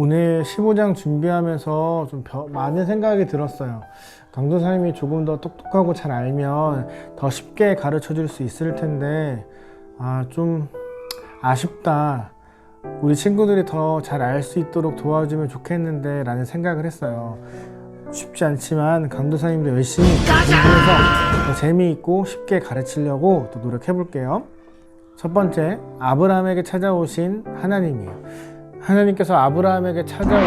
오늘 15장 준비하면서 좀 벼- 많은 생각이 들었어요. 강도사님이 조금 더 똑똑하고 잘 알면 더 쉽게 가르쳐 줄 수 있을 텐데, 아, 좀 아쉽다. 우리 친구들이 더 잘 알 수 있도록 도와주면 좋겠는데, 라는 생각을 했어요. 쉽지 않지만 강도사님도 열심히 공부해서 더 재미있고 쉽게 가르치려고 또 노력해 볼게요. 첫 번째, 아브라함에게 찾아오신 하나님이에요. 하나님께서 아브라함에게 찾아오셔서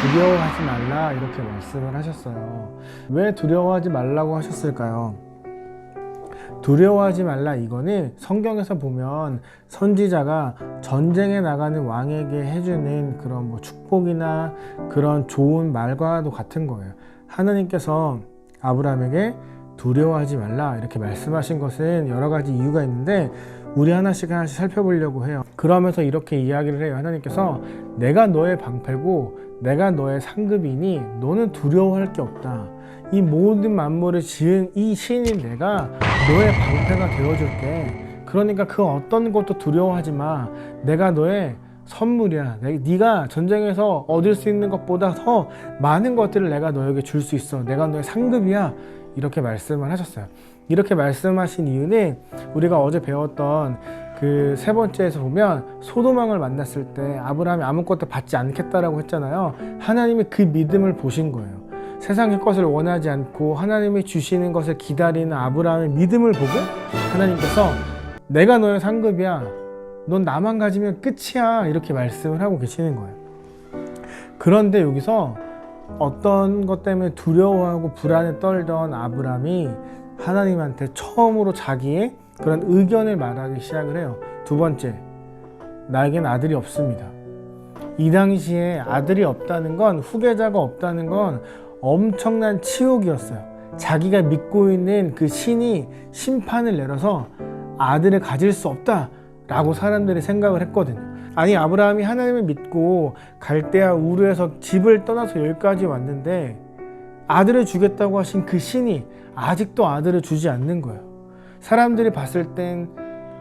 두려워하지 말라 이렇게 말씀을 하셨어요. 왜 두려워하지 말라고 하셨을까요? 두려워하지 말라 이거는 성경에서 보면 선지자가 전쟁에 나가는 왕에게 해주는 그런 뭐 축복이나 그런 좋은 말과도 같은 거예요. 하나님께서 아브라함에게 두려워하지 말라 이렇게 말씀하신 것은 여러 가지 이유가 있는데 우리 하나씩 하나씩 살펴보려고 해요. 그러면서 이렇게 이야기를 해요. 하나님께서 내가 너의 방패고 내가 너의 상급이니 너는 두려워할 게 없다. 이 모든 만물을 지은 이 신인 내가 너의 방패가 되어줄게. 그러니까 그 어떤 것도 두려워하지 마. 내가 너의 선물이야. 내- 네가 전쟁에서 얻을 수 있는 것보다 더 많은 것들을 내가 너에게 줄 수 있어. 내가 너의 상급이야. 이렇게 말씀을 하셨어요. 이렇게 말씀하신 이유는 우리가 어제 배웠던 그 세 번째에서 보면 소도망을 만났을 때 아브라함이 아무것도 받지 않겠다라고 했잖아요. 하나님이 그 믿음을 보신 거예요. 세상의 것을 원하지 않고 하나님이 주시는 것을 기다리는 아브라함의 믿음을 보고 하나님께서 내가 너의 상급이야. 넌 나만 가지면 끝이야. 이렇게 말씀을 하고 계시는 거예요. 그런데 여기서 어떤 것 때문에 두려워하고 불안에 떨던 아브라함이 하나님한테 처음으로 자기의 그런 의견을 말하기 시작을 해요. 두 번째, 나에겐 아들이 없습니다. 이 당시에 아들이 없다는 건 후계자가 없다는 건 엄청난 치욕이었어요. 자기가 믿고 있는 그 신이 심판을 내려서 아들을 가질 수 없다라고 사람들이 생각을 했거든요. 아니 아브라함이 하나님을 믿고 갈대아 우르에서 집을 떠나서 여기까지 왔는데 아들을 주겠다고 하신 그 신이 아직도 아들을 주지 않는 거예요. 사람들이 봤을 땐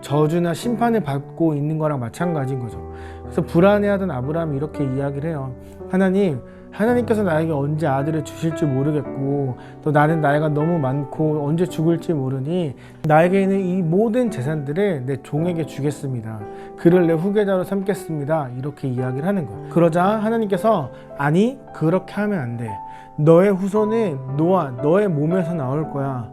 저주나 심판을 받고 있는 거랑 마찬가지인 거죠. 그래서 불안해하던 아브라함이 이렇게 이야기를 해요. 하나님, 하나님께서 나에게 언제 아들을 주실지 모르겠고 또 나는 나이가 너무 많고 언제 죽을지 모르니 나에게 있는 이 모든 재산들을 내 종에게 주겠습니다. 그를 내 후계자로 삼겠습니다. 이렇게 이야기를 하는 거예요. 그러자 하나님께서 아니 그렇게 하면 안 돼. 너의 후손은 노아 너의 몸에서 나올 거야.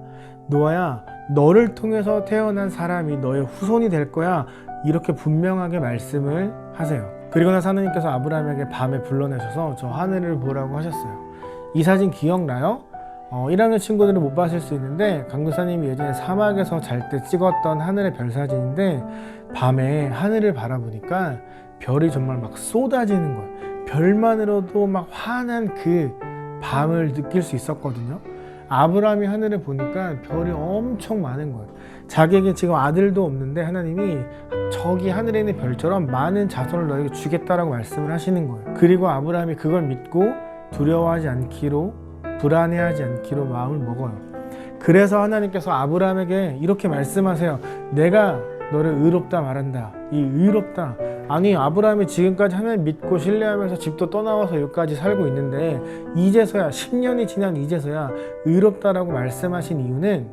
노아야 너를 통해서 태어난 사람이 너의 후손이 될 거야. 이렇게 분명하게 말씀을 하세요. 그리고 나서 하나님께서 아브라함에게 밤에 불러내셔서 저 하늘을 보라고 하셨어요. 이 사진 기억나요? 어, 1학년 친구들은 못 봤을 수 있는데 강도사님이 예전에 사막에서 잘 때 찍었던 하늘의 별 사진인데 밤에 하늘을 바라보니까 별이 정말 막 쏟아지는 거예요. 별만으로도 막 환한 그 밤을 느낄 수 있었거든요. 아브라함이 하늘을 보니까 별이 엄청 많은 거예요. 자기에게 지금 아들도 없는데 하나님이 저기 하늘에 있는 별처럼 많은 자손을 너에게 주겠다라고 말씀을 하시는 거예요. 그리고 아브라함이 그걸 믿고 두려워하지 않기로 불안해하지 않기로 마음을 먹어요. 그래서 하나님께서 아브라함에게 이렇게 말씀하세요. 내가 너를 의롭다 말한다. 이 의롭다. 아니 아브라함이 지금까지 하나님 믿고 신뢰하면서 집도 떠나와서 여기까지 살고 있는데 이제서야 10년이 지난 이제서야 의롭다라고 말씀하신 이유는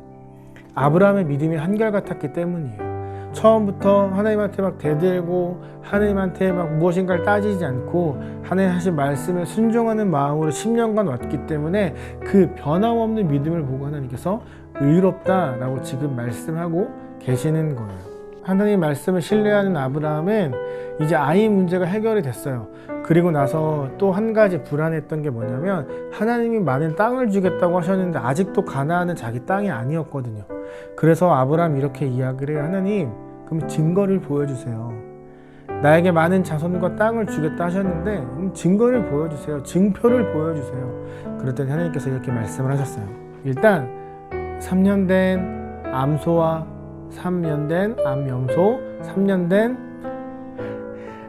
아브라함의 믿음이 한결같았기 때문이에요. 처음부터 하나님한테 막 대들고 하나님한테 막 무엇인가를 따지지 않고 하나님 하신 말씀에 순종하는 마음으로 10년간 왔기 때문에 그 변함없는 믿음을 보고 하나님께서 의롭다라고 지금 말씀하고 계시는 거예요. 하나님 말씀을 신뢰하는 아브라함은 이제 아이 문제가 해결이 됐어요. 그리고 나서 또 한 가지 불안했던 게 뭐냐면 하나님이 많은 땅을 주겠다고 하셨는데 아직도 가나안은 자기 땅이 아니었거든요. 그래서 아브라함 이렇게 이야기를 해요. 하나님, 그럼 증거를 보여주세요. 나에게 많은 자손과 땅을 주겠다 하셨는데 음, 증거를 보여주세요. 증표를 보여주세요. 그랬더니 하나님께서 이렇게 말씀을 하셨어요. 일단 3년 된 암소와 3년 된 암염소, 3년 된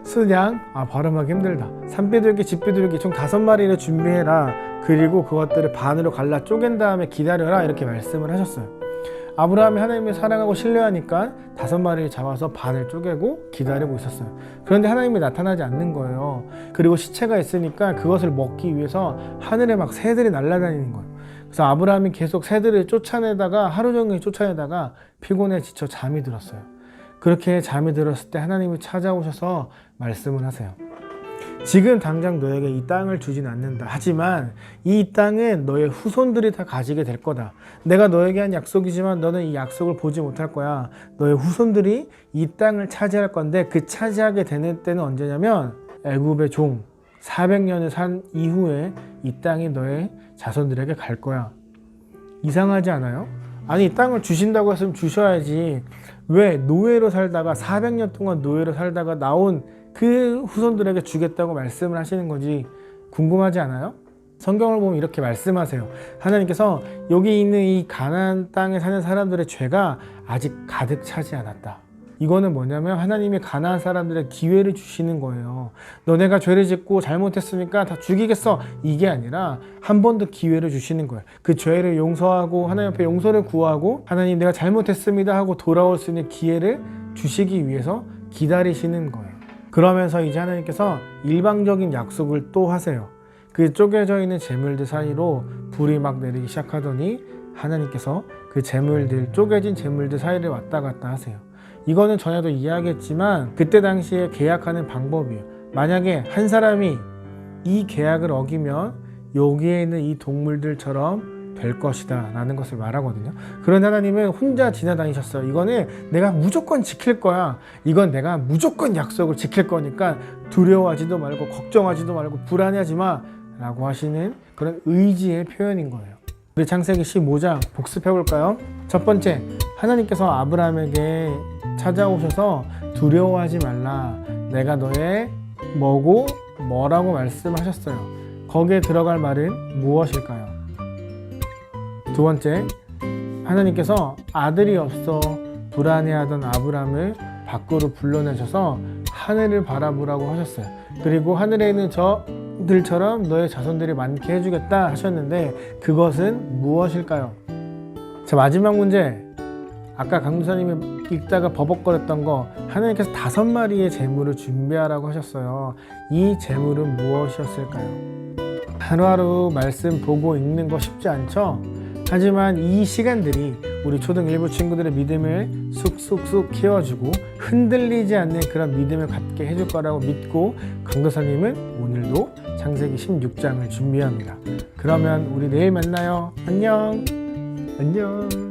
순양, 아 발음하기 힘들다. 산비둘기, 집비둘기 총 다섯 마리를 준비해라. 그리고 그것들을 반으로 갈라 쪼갠 다음에 기다려라 이렇게 말씀을 하셨어요. 아브라함이 하나님을 사랑하고 신뢰하니까 다섯 마리를 잡아서 반을 쪼개고 기다리고 있었어요. 그런데 하나님이 나타나지 않는 거예요. 그리고 시체가 있으니까 그것을 먹기 위해서 하늘에 막 새들이 날아다니는 거예요. 그래서 아브라함이 계속 새들을 쫓아내다가 하루 종일 쫓아내다가 피곤해 지쳐 잠이 들었어요. 그렇게 잠이 들었을 때 하나님이 찾아오셔서 말씀을 하세요. 지금 당장 너에게 이 땅을 주진 않는다. 하지만 이 땅은 너의 후손들이 다 가지게 될 거다. 내가 너에게 한 약속이지만 너는 이 약속을 보지 못할 거야. 너의 후손들이 이 땅을 차지할 건데 그 차지하게 되는 때는 언제냐면 애굽의 종 400년을 산 이후에 이 땅이 너의 자손들에게 갈 거야. 이상하지 않아요? 아니 이 땅을 주신다고 했으면 주셔야지 왜 노예로 살다가 400년 동안 노예로 살다가 나온 그 후손들에게 주겠다고 말씀을 하시는 건지 궁금하지 않아요? 성경을 보면 이렇게 말씀하세요. 하나님께서 여기 있는 이 가나안 땅에 사는 사람들의 죄가 아직 가득 차지 않았다. 이거는 뭐냐면 하나님이 가나안 사람들의 기회를 주시는 거예요. 너네가 죄를 짓고 잘못했으니까 다 죽이겠어. 이게 아니라 한 번 더 기회를 주시는 거예요. 그 죄를 용서하고 하나님 앞에 용서를 구하고 하나님 내가 잘못했습니다 하고 돌아올 수 있는 기회를 주시기 위해서 기다리시는 거예요. 그러면서 이제 하나님께서 일방적인 약속을 또 하세요. 그 쪼개져 있는 재물들 사이로 불이 막 내리기 시작하더니 하나님께서 그 재물들 쪼개진 재물들 사이를 왔다 갔다 하세요. 이거는 전에도 이야기했지만 그때 당시에 계약하는 방법이에요. 만약에 한 사람이 이 계약을 어기면 여기에 있는 이 동물들처럼 될 것이다 라는 것을 말하거든요. 그런데 하나님은 혼자 지나다니셨어요. 이거는 내가 무조건 지킬 거야. 이건 내가 무조건 약속을 지킬 거니까 두려워하지도 말고 걱정하지도 말고 불안해하지 마 라고 하시는 그런 의지의 표현인 거예요. 우리 창세기 15장 복습해 볼까요? 첫 번째, 하나님께서 아브라함에게 찾아오셔서 두려워하지 말라. 내가 너의 뭐고 뭐라고 말씀하셨어요. 거기에 들어갈 말은 무엇일까요? 두 번째, 하나님께서 아들이 없어 불안해하던 아브람을 밖으로 불러내셔서 하늘을 바라보라고 하셨어요. 그리고 하늘에 있는 저들처럼 너의 자손들이 많게 해주겠다 하셨는데 그것은 무엇일까요? 자 마지막 문제. 아까 강도사님이 읽다가 버벅거렸던 거 하나님께서 다섯 마리의 재물을 준비하라고 하셨어요. 이 재물은 무엇이었을까요? 하루하루 말씀 보고 읽는 거 쉽지 않죠? 하지만 이 시간들이 우리 초등 일부 친구들의 믿음을 쑥쑥쑥 키워주고 흔들리지 않는 그런 믿음을 갖게 해줄 거라고 믿고 강도사님은 오늘도 창세기 16장을 준비합니다. 그러면 우리 내일 만나요. 안녕. 안녕.